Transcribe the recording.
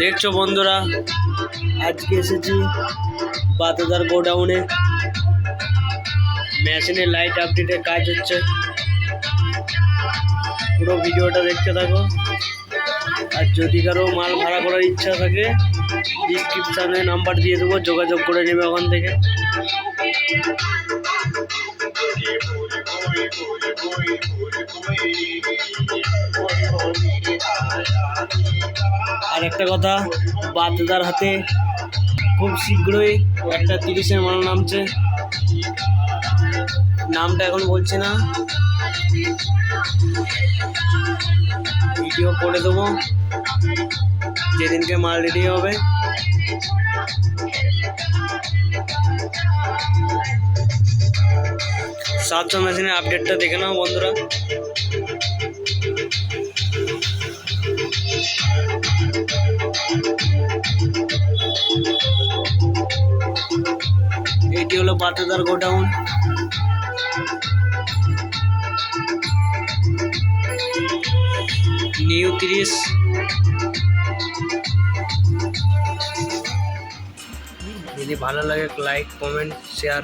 দেখছ বন্ধুরা, আজকে এসেছি পাতাদার গোডাউনে। মেশিনের লাইট আপডেটের কাজ হচ্ছে। পুরো ভিডিওটা দেখতে থাকো। আর যদি কারও মাল ভাড়া করার ইচ্ছা থাকে ডিসক্রিপশানে নাম্বার দিয়ে দেবো, যোগাযোগ করে নেবে ওখান থেকে। আর একটা কথা বাদদার হাতে খুব শীঘ্রই একটা তিরিশের মাল নামছে। নামটা এখন বলছে না। ভিডিও করে দেবো। যেদিনকে মাল রেডি হবে। সাতশো মেশিনের আপডেটটা দেখে নাও বন্ধুরা। এটি হলো পাতাদার গোডাউন। নিউ তিরিশ। যদি ভালো লাগে লাইক কমেন্ট শেয়ার